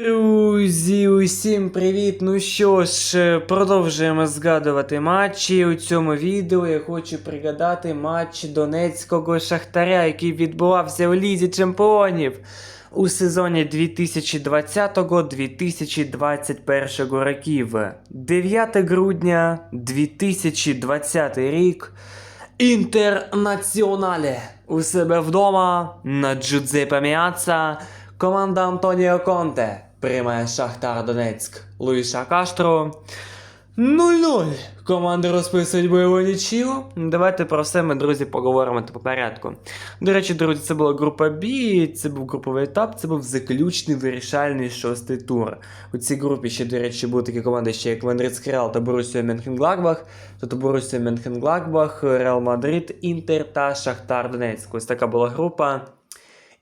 Друзі, усім привіт! Ну що ж, е, продовжуємо згадувати матчі. У цьому відео я хочу пригадати матч Донецького Шахтаря, який відбувався у Лізі Чемпіонів у сезоні 2020-2021 років. 9 грудня 2020 рік. Інтернаціонале у себе вдома на Джудзепе Міаца. Команда Антоніо Конте приймає Шахтар Донецьк Луїша Каштро. 0-0. Команди розписують бойову нічию. Давайте про все ми, друзі, поговоримо по порядку. До речі, друзі, це була група Б, це був груповий етап, це був заключний вирішальний шостий тур. У цій групі ще, до речі, були такі команди, ще як Венрицький Реал та Борусія Менхенгладбах, тобто Борусія Менхенгладбах, Реал Мадрид, Інтер та Шахтар Донецьк. Ось така була група.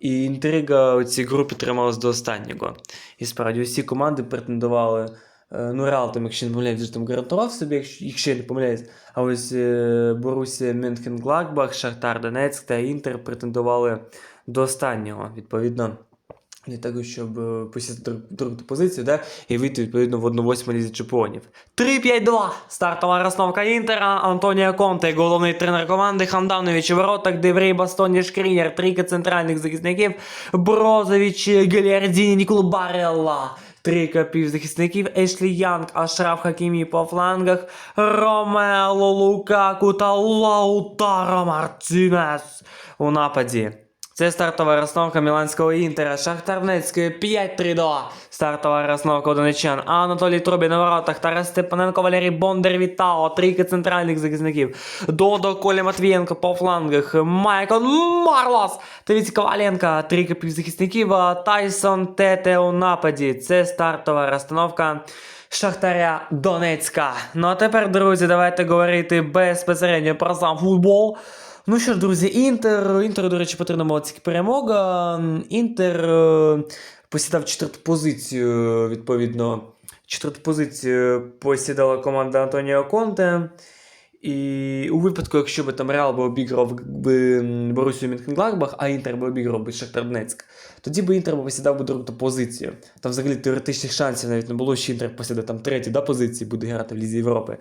І інтрига у цій групі трималась до останнього. І справді усі команди претендували. е, Ну, Реал, там, якщо не помиляюсь, вже там гарантував собі, якщо, якщо не помиляюсь. А ось е, Борусія Мюнхен-Гладбах, Шахтар Донецьк та Інтер претендували до останнього, відповідно. Для того, щоб е, посісти друг- другу позицію, да, і вийти відповідно в 1-8 лізі чемпіонів. 3-5-2. Стартова розстановка Інтера. Антоніо Конте, головний тренер команди. Хамданович у воротах, Деврей, Бастоні, Шкрінер, трійка центральних захисників. Брозович, Геліардіні, Ніколу Барелла. Трійка півзахисників Ешлі Янг, Ашраф Хакімі по флангах, Ромело Лукаку та Лаутаро Мартінес у нападі. Це стартова розстановка Міланського Інтера. Шахтар Донецьк 5-3-2. Стартова розстановка донечан. Анатолій Трубін на воротах. Тарас Степаненко, Валерій Бондар Вітао. Трійка центральних захисників. Додо Коля Матвієнко по флангах. Майкл Марлос. та Віць Коваленко. Трійка півзахисників. Тайсон Тете у нападі. Це стартова розстановка. Шахтаря Донецька. Ну а тепер, друзі, давайте говорити безпосередньо про сам футбол. Ну що ж, друзі, Інтер. Інтеру, до речі, потрібна була тільки перемога. Інтер е, посідав четверту позицію, відповідно. Четверту позицію посідала команда Антоніо Конте. І у випадку, якщо би там Реал би обіграв би Борусію Мюнхенгладбах, а Інтер би обіграв би Шахтар тоді би Інтер би посідав би другу позицію. Там взагалі теоретичних шансів навіть не було, що Інтер посіде там третю да, позиції, буде грати в Лізі Європи.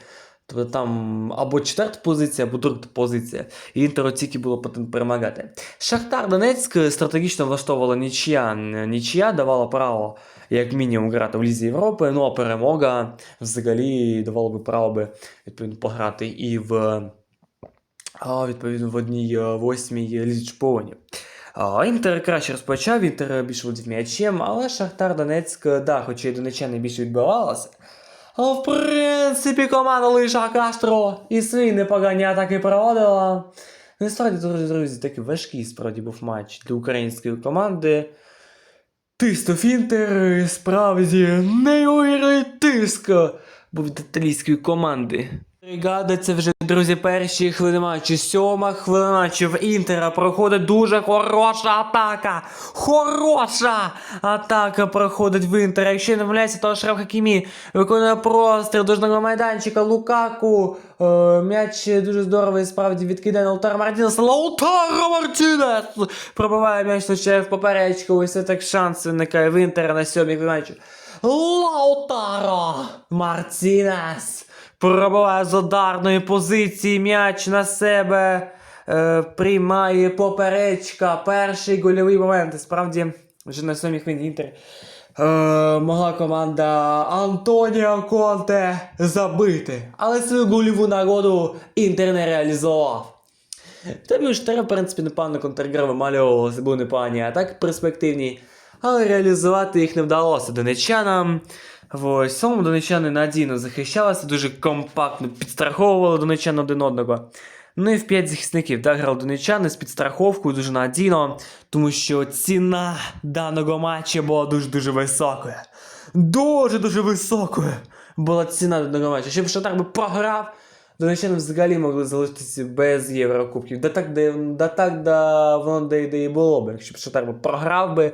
Тобто там або четверта позиція, або друга позиція. І Інтеру тільки було потім перемагати. Шахтар Донецьк стратегічно влаштовувала нічия. Нічия давала право, як мінімум, грати в Лізі Європи. Ну а перемога взагалі давала би право би відповідно пограти і в відповідно в одній е, восьмій Лізі Чемпіонів. Інтер краще розпочав, Інтер більше володів м'ячем, але Шахтар Донецьк, да, хоча й донечани більше відбивалося. В принципі команда Лиша Кастро і свої непогані атаки проводила. Не і справді, друзі, друзі, такий важкий справді був матч для української команди. Тисто Фінтер справді неймовірний тиск був від італійської команди. Бригада, це вже, друзі, перші хвилини матчу. Сьома хвилина матчу в Інтера проходить дуже хороша атака. Хороша атака проходить в Інтера. Якщо не помиляюся, то Ашраф Хакімі виконує простріл дожного майданчика Лукаку. Е, м'яч дуже здоровий, справді відкидає на Лаутаро Мартінес. Лаутаро Мартінес! Пробиває м'яч тут через поперечку. Ось це так шанс виникає в Інтера на сьомій хвилині матчу. Лаутаро Мартінес! Пробиває з ударної позиції м'яч на себе. Е, приймає поперечка. Перший гольовий момент. Справді, вже на сьомій хвилині Інтер. Е, могла команда Антоніо Конте забити. Але свою гольову нагоду Інтер не реалізував. Тобі у Штера, в принципі, непогано контргра вималювалося, були непогані атаки перспективні, але реалізувати їх не вдалося донечанам. Ось, самому донечани надійно захищалися, дуже компактно підстраховували донечан один одного. Ну і в 5 захисників да, грали донечани з підстраховкою дуже надійно, тому що ціна даного матчу була дуже-дуже високою. Дуже-дуже високою була ціна даного матчу. Щоб Шатар би програв, донечани взагалі могли залишитися без Єврокубків. Да так, да, да так, да воно де, де і було б. Якщо б Шатар би програв би,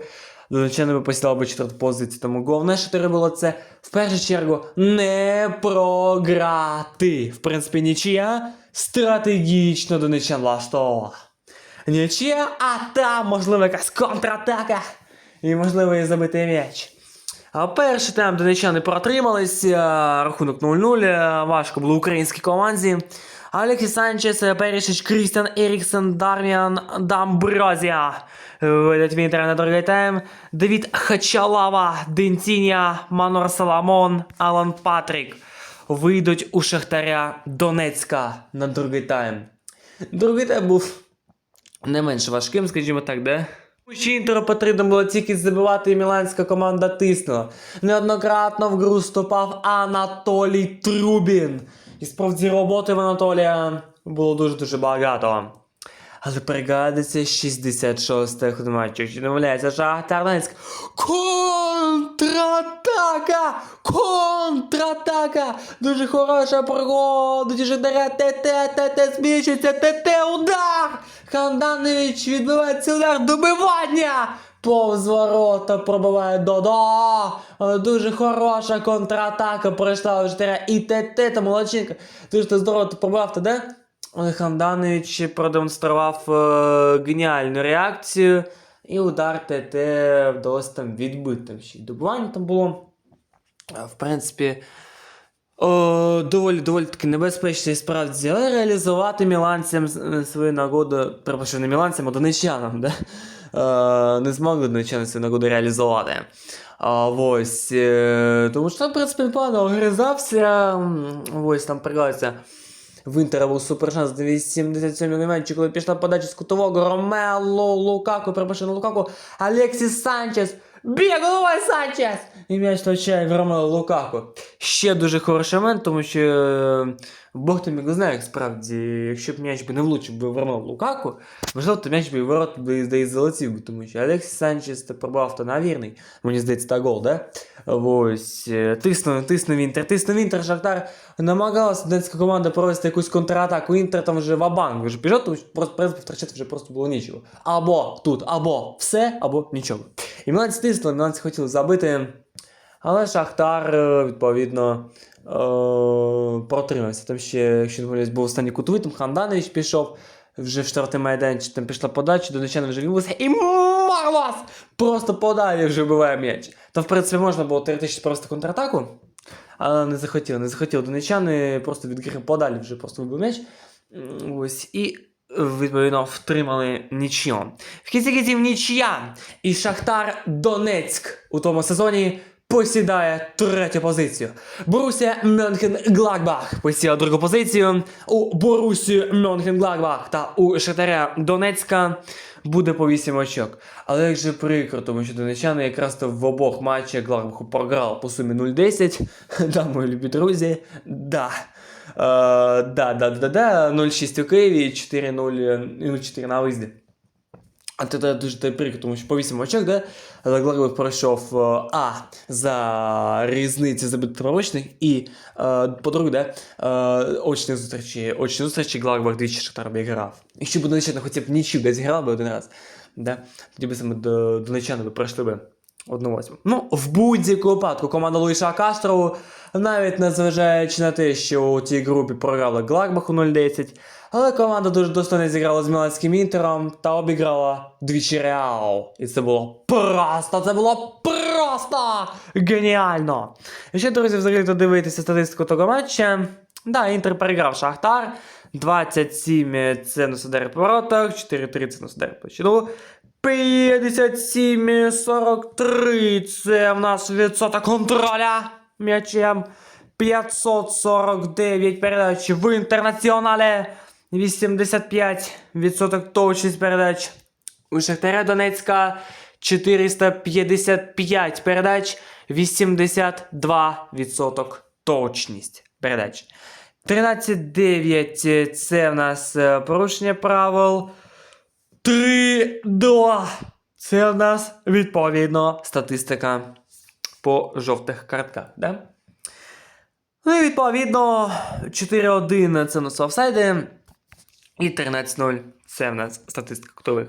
Донеччина би посідала би четверту позицію. Тому головне, що треба було це в першу чергу не програти. В принципі, нічия стратегічно донеччан влаштовувала. Нічия, а там, можливо, якась контратака. І можливо і забити м'яч. А перший тайм донечани протримались, рахунок 0-0, е, важко було українській команді. Алексіс Санчес, е, Перішич, Крістіан Еріксен, Дарміан Дамброзія вийдуть в інтер на другий тайм. Давід Хачалава, Денціня, Манор Саламон, Алан Патрік вийдуть у Шахтаря Донецька на другий тайм. Другий тайм був не менш важким, скажімо так, де? Ще інтеру потрібно було тільки забивати, і міланська команда тиснула. Неоднократно в гру вступав Анатолій Трубін. І справді роботи в Анатолія було дуже-дуже багато. Але пригадується 66-й ход матчу, що домовляється Шахтар Донецьк. Контратака! Контратака! Дуже хороша пригода, ТТ, ТТ зміщується, ТТ удар! Ханданович відбивається удар добивання! Повз ворота пробиває Додо. Дуже хороша контратака пройшла у Житаря. І ТТ та молодчинка. Дуже здорово ти пробив ти де? Ханданович продемонстрував е, геніальну реакцію. І удар ТТ вдалося там відбити. Ще й добивання там було. Е, В принципі, о, доволі доволі таки небезпечно і справді, але реалізувати міланцям е, свою нагоду, перепрошую, не міланцям, а донечанам, да? е, не змогли донечани свою нагоду реалізувати. А, ось, е, тому що в принципі, непогано огризався, ось там пригається. В Інтера був супер шанс 277 момент, коли пішла подача з кутового Ромело Лукаку, перепрошую на Лукаку, Алексіс Санчес. Головою Санчес! І м'яч втрачає в Ромело Лукаку. Ще дуже хороший момент, тому що е, Бог там його знає, як справді, якщо б м'яч би не влучив би в Ромело Лукаку, можливо, то м'яч би і ворот би здається залетів тому що Алексіс Санчес пробував то на вірний, мені здається, та гол, да? Ось, е, тиснув, тиснув Інтер, тиснув Інтер, Шахтар намагалася студентська команда провести якусь контратаку. Інтер там вже вабанк вже пішов, тому що просто в принципі, втрачати вже просто було нічого. Або тут, або все, або нічого. І Міланці тиснули, Міланці хотіли забити, але Шахтар, е, відповідно, е, протримався. Там ще, якщо не помиляюсь, був останній кутовий, там Ханданович пішов. Вже в штрафний майданчик там пішла подача, донечани вже відбулися, і Марлос просто подалі вже вбиває м'яч. То, в принципі, можна було теоретично просто контратаку, але не захотіли, не захотіли донечани, просто від гри подалі вже просто вибив м'яч. Ось, і відповідно втримали нічю. В кінці кінців нічия. І Шахтар Донецьк у тому сезоні посідає третю позицію. Борусія Мюнхен Гладбах посіла другу позицію. У Борусію Мюнхен Гладбах та у Шахтаря Донецька буде по 8 очок. Але як же прикро, тому що донечани якраз то в обох матчах Гладбаху програли по сумі 0-10. Да, мої любі друзі, да. Е, да, да, да, да, 0-6 у Києві, 4-0, е, 0-4 на виїзді. А це дуже прикро, тому що по 8 очок, да, але пройшов е, А за різниці забитих правочних і, е, по-друге, да, е, очні зустрічі, очні зустрічі Глаголев двічі Шахтар обіграв. Якщо б Донеччина хоча б нічів десь зіграв би один раз, да, тоді б саме до Донеччани пройшли би 1-8. Ну, в будь-якому випадку команда Луїша Кастрову, навіть незважаючи на те, що у тій групі програла Гладбаху 0-10, але команда дуже достойно зіграла з Міланським інтером та обіграла двічі Реал. І це було просто, це було просто геніально. Ще, друзі, взагалі то дивитися статистику того матча. Да, Інтер переграв Шахтар. 27 це на удари по воротах, 4-3 це на удари по щиту. 57 43 це в нас відсоток контроля м'ячем. 549 передач в інтернаціоналі. 85% точність передач. У Шахтаря Донецька 455 передач, 82% точність передач. 13-9 це в нас е, порушення правил. 3-2. Це в нас відповідно статистика по жовтих картках. Да? Ну і відповідно 4-1 це у нас офсайди. І 13-0 це в нас статистика кутових.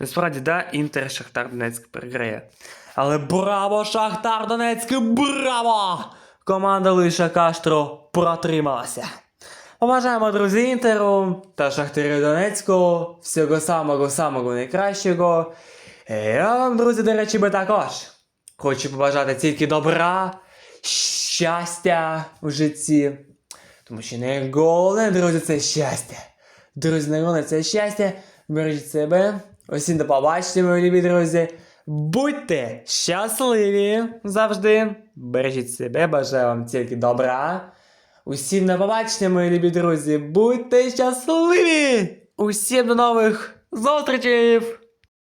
Насправді, да, Інтер Шахтар Донецьк переграє. Але браво, Шахтар Донецьк! Браво! Команда Лиша Каштро протрималася. Побажаємо, друзі, Інтеру та Шахтарю Донецьку всього самого самого найкращого. Я вам, друзі, до речі, би також Хочу побажати тільки добра, щастя в житті. Тому що найголовне, друзі, це щастя. Друзі, найголовне це щастя. Бережіть себе. Усім до побачення, мої любі друзі. Будьте щасливі завжди. Бережіть себе, бажаю вам тільки добра. Усім на побачення, мої любі друзі. Будьте щасливі! Усім до нових зустрічей!